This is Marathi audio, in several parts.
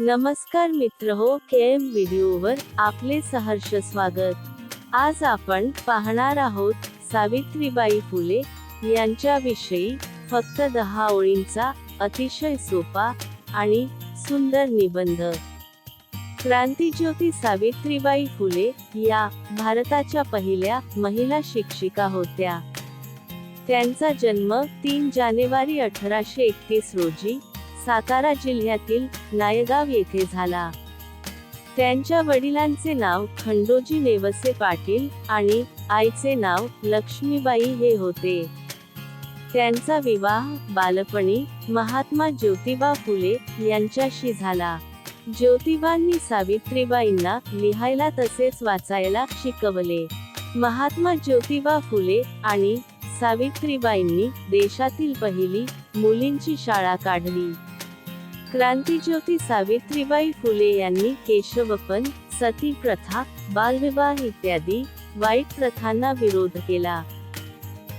नमस्कार मित्र हो के एम व्हिडिओवर आपले सहर्ष स्वागत. आज आपण पाहणार आहोत सावित्रीबाई फुले यांच्याविषयी फक्त दहा ओळींचा अतिशय सोपा आणि सुंदर निबंध. क्रांतीज्योती सावित्रीबाई फुले या भारताच्या पहिल्या महिला शिक्षिका होत्या. त्यांचा जन्म तीन जानेवारी अठराशे एकतीस रोजी सातारा जिल्ह्यातील नायगाव येथे झाला. त्यांच्या वडिलांचे नाव खंडोजी नेवसे पाटील आणि आईचे नाव लक्ष्मीबाई हे होते. त्यांचा विवाह बालपणी महात्मा ज्योतिबा फुले यांच्याशी झाला. ज्योतिबांनी सावित्रीबाईंना लिहायला तसेच वाचायला शिकवले. महात्मा ज्योतिबा फुले आणि सावित्रीबाईंनी देशातील पहिली मुलींची शाळा काढली. क्रांतीज्योती सावित्रीबाई फुले यांनी केशवपन सती प्रथा बालविवाह इत्यादी वाईट प्रथांना विरोध केला.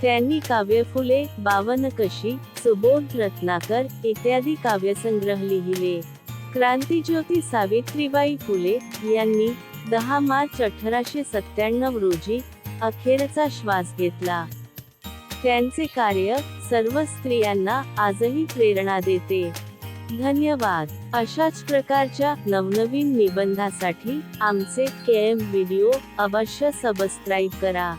त्यांनी काव्य फुले बावनकशी सुबोध रत्नाकर इत्यादी काव्यसंग्रह लिहिले. क्रांतीज्योती सावित्रीबाई फुले यांनी दहा मार्च अठराशे सत्त्याण्णव रोजी अखेरचा श्वास घेतला. त्यांचे कार्य सर्व स्त्रियांना आजही प्रेरणा देते. धन्यवाद. अशाच प्रकारच्या नवनवीन निबंधासाठी आमचे के एम व्हिडिओ अवश्य सबस्क्राईब करा.